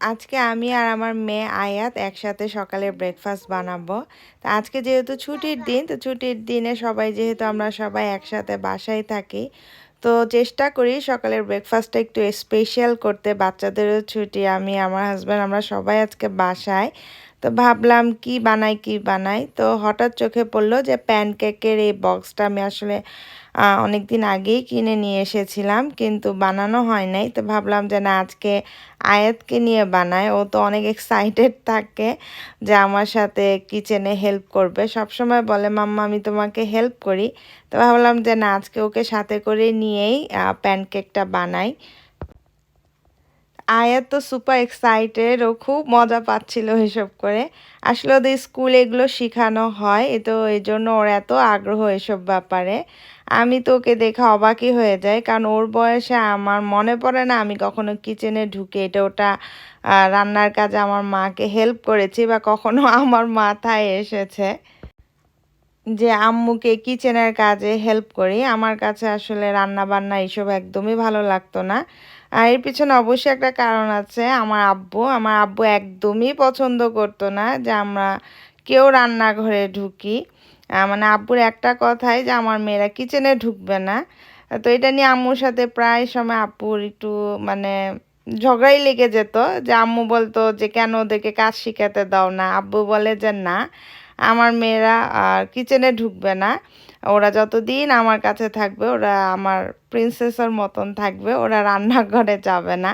আজকে আমি আর আমার মেয়ে আয়াত একসাথে সকালে ব্রেকফাস্ট বানাবো। তো আজকে যেহেতু ছুটির দিন, তো ছুটির দিনে সবাই যেহেতু আমরা সবাই একসাথে বাসায় থাকি, তো চেষ্টা করি সকালের ব্রেকফাস্টটা একটু স্পেশাল করতে। বাচ্চাদেরও ছুটি, আমি, আমার হাজব্যান্ড আমরা সবাই আজকে বাসায়। তো ভাবলাম কি বানাই কি বানাই? তো হঠাৎ চোখে পড়ল যে প্যানকেকের এই বক্সটা আমি আসলে অনেক দিন আগেই কিনে নিয়ে এসেছিলাম, কিন্তু বানানো হয় নাই। তো ভাবলাম যে না, আজকে আয়াতকে নিয়ে বানায় ও তো অনেক এক্সাইটেড থাকে যে আমার সাথে কিচেনে হেল্প করবে। সবসময় বলে, মাম্মা, আমি তোমাকে হেল্প করি। তো ভাবলাম যে না, আজকে ওকে সাথে করে নিয়েই প্যানকেকটা বানাই। আয়াত তো সুপার এক্সাইটেড ও খুব মজা পাচ্ছিল এসব করে। আসলে ওদের স্কুলে এগুলো শেখানো হয়, এ তো এই জন্য ওর এত আগ্রহ এসব ব্যাপারে। আমি তো ওকে দেখে অবাকই হয়ে যাই, কারণ ওর বয়সে আমার মনে পড়ে না আমি কখনো কিচেনে ঢুকে এটা ওটা রান্নার কাজে আমার মাকে হেল্প করেছি বা কখনো আমার মাথায় এসেছে যে, আম্মুকে কিচেনের কাজে হেল্প করি। আমার কাছে আসলে রান্না বান্না এইসব একদমই ভালো লাগতো না। আর এর পিছনে অবশ্যই একটা কারণ আছে, আমার আব্বু। আমার আব্বু একদমই পছন্দ করতো না যে আমরা কেউ রান্নাঘরে ঢুকি। মানে আব্বুর একটা কথাই যে আমার মেয়েরা কিচেনে ঢুকবে না। তো এটা নিয়ে আম্মুর সাথে প্রায় সময় আব্বুর একটু মানে ঝগড়াই লেগে যেত যে আম্মু বলতো যে, কেন ওদেরকে কাজ শিখাতে দাও না? আব্বু বলে যে, না, আমার মেয়েরা আর কিচেনে ঢুকবে না। ওরা যতদিন আমার কাছে থাকবে, ওরা আমার প্রিন্সেসের মতন থাকবে, ওরা রান্নাঘরে যাবে না।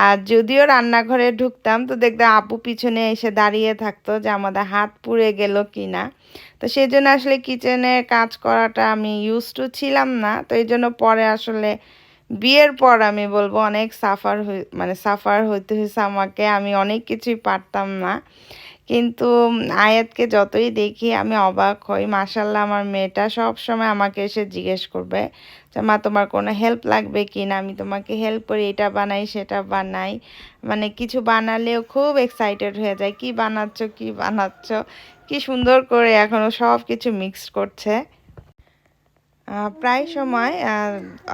আর যদিও রান্নাঘরে ঢুকতাম, তো দেখতাম আপু পিছনে এসে দাঁড়িয়ে থাকতো যে আমাদের হাত পুড়ে গেল কি না তো সেই জন্য আসলে কিচেনে কাজ করাটা আমি ইউজ টু ছিলাম না। তো এই জন্য পরে আসলে বিয়ের পর আমি বলব অনেক সাফার মানে সাফার হইতে হয়েছে আমাকে। আমি অনেক কিছুই পারতাম না। কিন্তু আয়াতকে যতই দেখি আমি অবাক হই। মাসাল্লাহ আমার মেয়েটা সব সময় আমাকে এসে জিজ্ঞেস করবে যে, মা, তোমার কোনো হেল্প লাগবে কি না আমি তোমাকে হেল্প করি, এটা বানাই, সেটা বানাই। মানে কিছু বানালেও খুব এক্সাইটেড হয়ে যায়। কি বানাচ্ছ কি বানাচ্ছ? কি সুন্দর করে এখনও সব কিছু মিক্স করছে প্রায় সময়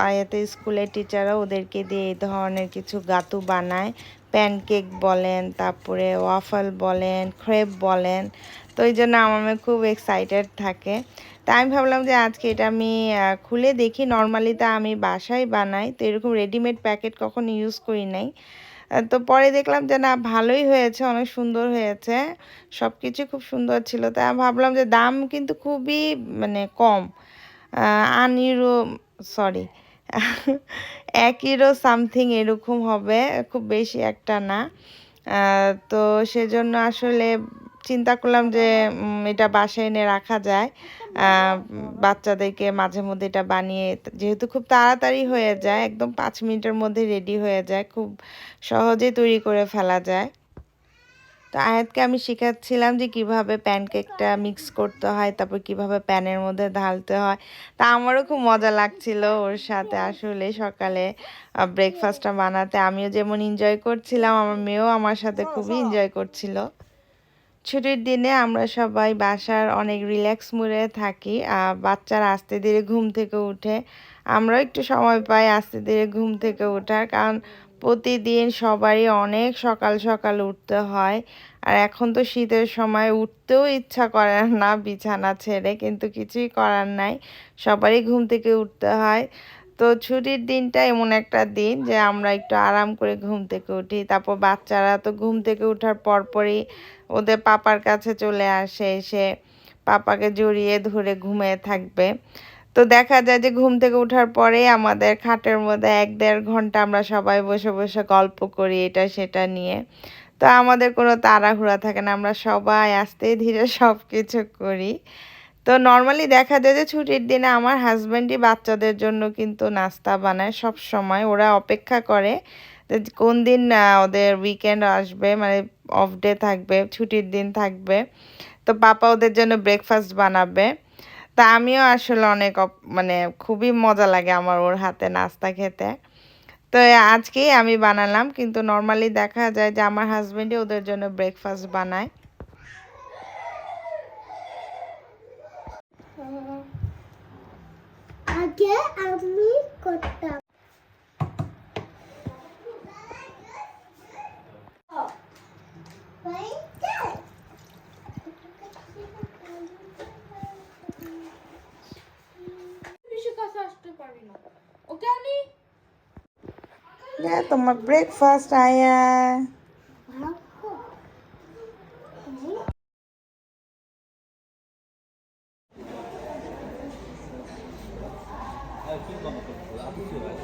আয়াতে স্কুলের টিচাররা ওদেরকে দিয়ে এই ধরনের কিছু গাতু বানায়। প্যানকেক বলেন, তারপরে ওয়াফল বলেন, ক্রেপ বলেন। তো এই জন্য আমার মেয়ে খুব এক্সাইটেড থাকে। তা আমি ভাবলাম যে আজকে এটা আমি খুলে দেখি। নর্মালি তা আমি বাসায় বানাই, তো এরকম রেডিমেড প্যাকেট কখনো ইউজ করি নাই। তো পরে দেখলাম যে না, ভালোই হয়েছে, অনেক সুন্দর হয়েছে। সব কিছু খুব সুন্দর ছিল। তা ভাবলাম যে দাম কিন্তু খুবই মানে কম। আন ইউরো সরি এক ইউরো সামথিং এরকম হবে, খুব বেশি একটা না। তো সেজন্য আসলে চিন্তা করলাম যে এটা বাসায় এনে রাখা যায়। বাচ্চাদেরকে মাঝে মধ্যে এটা বানিয়ে, যেহেতু খুব তাড়াতাড়ি হয়ে যায়, একদম পাঁচ মিনিটের মধ্যে রেডি হয়ে যায়, খুব সহজে তৈরি করে ফেলা যায়। তো আয়াতকে আমি শেখাচ্ছিলাম যে কীভাবে প্যানকেকটা মিক্স করতে হয়, তারপর কীভাবে প্যানের মধ্যে ঢালতে হয়। তা আমারও খুব মজা লাগছিল ওর সাথে আসলে সকালে ব্রেকফাস্টটা বানাতে। আমিও যেমন এনজয় করছিলাম, আমার মেয়েও আমার সাথে খুবই এনজয় করছিল। ছুটির দিনে আমরা সবাই বাসার অনেক রিল্যাক্স মুডে থাকি বাচ্চারা আস্তে ধীরে ঘুম থেকে উঠে আমরাও একটু সময় পাই আস্তে ধীরে ঘুম থেকে ওঠার, কারণ প্রতিদিন সবারই অনেক সকাল সকাল উঠতে হয়। আর এখন তো শীতের সময় উঠতেও ইচ্ছা করে না বিছানা ছেড়ে, কিন্তু কিছুই করার নাই। সবারই ঘুম থেকে উঠতে হয়। তো ছুটির দিনটা এমন একটা দিন যে আমরা একটু আরাম করে ঘুম থেকে উঠি। তারপর বাচ্চারা তো ঘুম থেকে ওঠার পরপরই ওদের পাপার কাছে চলে আসে, এসে পাপাকে জড়িয়ে ধরে ঘুমিয়ে থাকবে। তো দেখা যায় যে ঘুম থেকে ওঠার পরে আমাদের খাটের মধ্যে এক দেড় ঘণ্টা আমরা সবাই বসে বসে গল্প করি এটা সেটা নিয়ে। তো আমাদের কোনো তাড়াহুড়া থাকে না, আমরা সবাই আস্তে ধীরে সব কিছু করি। তো নর্মালি দেখা যায় যে ছুটির দিনে আমার হাজব্যান্ডই বাচ্চাদের জন্য কিন্তু নাস্তা বানায় সব সময়। ওরা অপেক্ষা করে কোন দিন ওদের উইকেন্ড আসবে মানে অফ ডে থাকবে, ছুটির দিন থাকবে। তো পাপা ওদের জন্য ব্রেকফাস্ট বানাবে। তা আমিও আসলে অনেক মানে খুবই মজা লাগে আমার ওর হাতে নাস্তা খেতে। তো আজকেই আমি বানালাম, কিন্তু নর্মালি দেখা যায় যে আমার হাজব্যান্ডই ওদের জন্য ব্রেকফাস্ট বানায়। আগে আমি করতাম বেশি কাছে আসতে পারি না ওকে আনি তোমার ব্রেকফাস্ট আয়া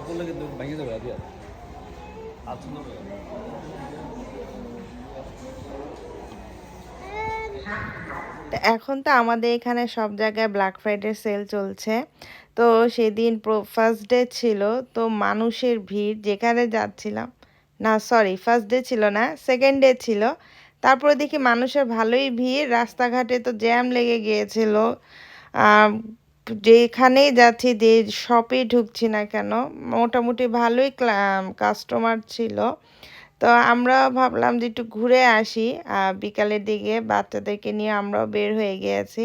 করলে কিন্তু তো এখন তো আমাদের এখানে সব জায়গায় ব্ল্যাক ফ্রাইডে সেল চলছে। তো সেদিন ফার্স্ট ডে ছিল, তো মানুষের ভিড় যেখানে যাচ্ছিলাম, না সরি ফার্স্ট ডে ছিল না সেকেন্ড ডে ছিল। তারপরে দেখি মানুষের ভালোই ভিড়, রাস্তাঘাটে তো জ্যাম লেগে গিয়েছিল। যেখানেই যাচ্ছি, যে শপে ঢুকছি না কেন, মোটামুটি ভালোই কাস্টমার ছিল। তো আমরা ভাবলাম যে একটু ঘুরে আসি বিকালের দিকে। বাচ্চাদেরকে নিয়ে আমরাও বের হয়ে গিয়েছি।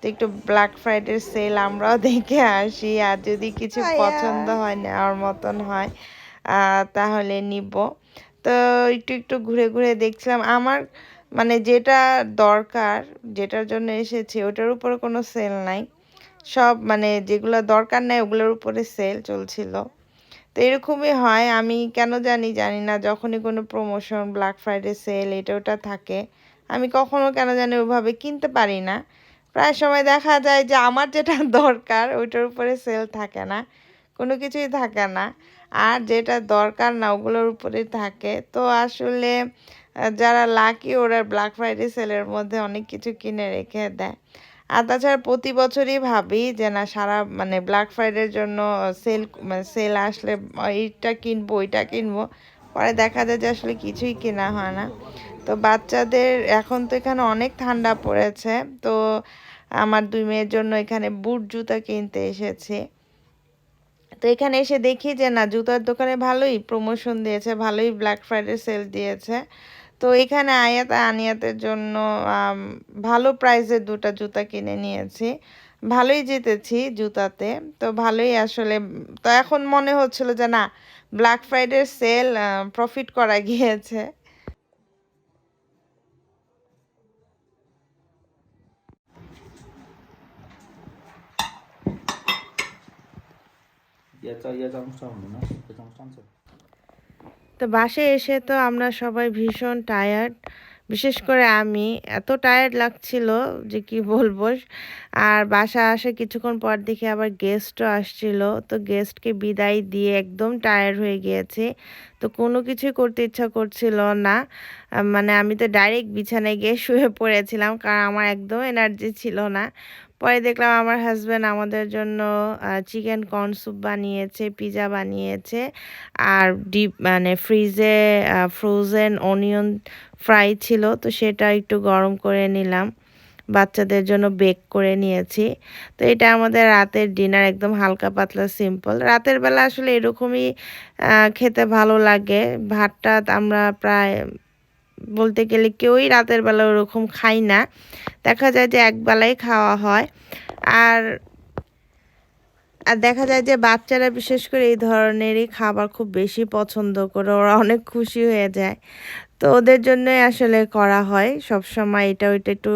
তো একটু ব্ল্যাক ফ্রাইডে সেল আমরাও দেখে আসি। আর যদি কিছু পছন্দ হয় নেওয়ার মতন হয় তাহলে নিব। তো একটু একটু ঘুরে ঘুরে দেখছিলাম। আমার মানে যেটা দরকার যেটার জন্য এসেছি ওটার উপরে কোনো সেল নাই। সব মানে যেগুলো দরকার নেই ওগুলোর উপরে সেল চলছিল। তো এরকমই হয়। আমি কেন জানি জানি না। যখনই কোনো প্রমোশন ব্ল্যাক ফ্রাইডে সেল এটা ওটা থাকে, আমি কখনো কেন জানি ওভাবে কিনতে পারি না। প্রায় সময় দেখা যায় যে আমার যেটা দরকার, ওইটার উপরে সেল থাকে না। কোনো কিছুই থাকে না। আর যেটা দরকার না, ওগুলোর উপরে থাকে। তো আসলে যারা লাকি ওরা ব্ল্যাক ফ্রাইডে সেলের মধ্যে অনেক কিছু কিনে রেখে দেয়। আর তাছাড়া প্রতি বছরই ভাবি যে না, সারা মানে ব্ল্যাক ফ্রাইডের জন্য সেল মানে সেল আসলে এইটা কিনবো, ওইটা কিনবো। পরে দেখা যায় যে আসলে কিছুই কেনা হয় না। তো বাচ্চাদের, এখন তো এখানে অনেক ঠান্ডা পড়েছে। তো আমার দুই মেয়ের জন্য এখানে বুট জুতা কিনতে এসেছি। তো এখানে এসে দেখি যে না, জুতার দোকানে ভালোই প্রমোশন দিয়েছে, ভালোই ব্ল্যাক ফ্রাইডে সেল দিয়েছে। তো এখানে আয়াত আনিয়াতের জন্য ভালো প্রাইসের দুটো জুতা কিনে নিয়েছি ভালোই জিতেছি জুতাতে তো ভালোই আসলে তো এখন মনে হচ্ছিল যে না ব্ল্যাক ফ্রাইডে সেল প্রফিট করা গিয়েছে তো বাসে এসে তো আমরা সবাই ভীষণ টায়ার্ড বিশেষ করে আমি। এত টায়ার্ড লাগছিল যে কি বলব, আর বাসা আসে কিছুক্ষণ পর দেখে আবার গেস্টও আসছিল। তো গেস্টকে বিদায় দিয়ে একদম টায়ার্ড হয়ে গিয়েছে। তো কোনো কিছুই করতে ইচ্ছা করছিল না। মানে আমি তো ডাইরেক্ট বিছানায় গিয়ে শুয়ে পড়েছিলাম, কারণ আমার একদম এনার্জি ছিল না। পরে দেখলাম আমার হাজব্যান্ড আমাদের জন্য চিকেন কর্ন স্যুপ বানিয়েছে পিৎজা বানিয়েছে, আর ডিপ মানে ফ্রিজে ফ্রোজেন অনিয়ন ফ্রাই ছিল, তো সেটা একটু গরম করে নিলাম। বাচ্চাদের জন্য বেক করে নিয়েছি। তো এটা আমাদের রাতের ডিনার একদম হালকা পাতলা সিম্পল রাতের বেলা আসলে এরকমই খেতে ভালো লাগে। ভাতটা আমরা প্রায় বলতে গেলে কেউই রাতের বেলা ওরকম খাই না। দেখা যায় যে একবেলাই খাওয়া হয়। আর আর দেখা যায় যে বাচ্চারা বিশেষ করে এই ধরনেরই খাবার খুব বেশি পছন্দ করে, ওরা অনেক খুশি হয়ে যায়। তো ওদের জন্যই আসলে করা হয়। সব সময় এটা ওইটা একটু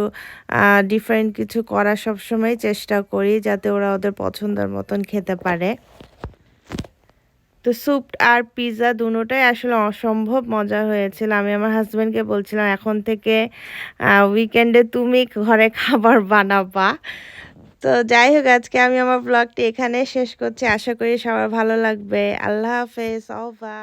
ডিফারেন্ট কিছু করার সব সময় চেষ্টা করি যাতে ওরা ওদের পছন্দের মতন খেতে পারে। তো স্যুপ আর পিৎজা দুটোটাই আসলে অসম্ভব মজা হয়েছিল। আমি আমার হাজব্যান্ডকে বলছিলাম, এখন থেকে উইকেন্ডে তুমি ঘরে খাবার বানাবা। তো যাই হোক, আজকে আমি আমার ব্লগটি এখানে শেষ করছি। আশা করি সবার ভালো লাগবে। আল্লাহ হাফেজ অফা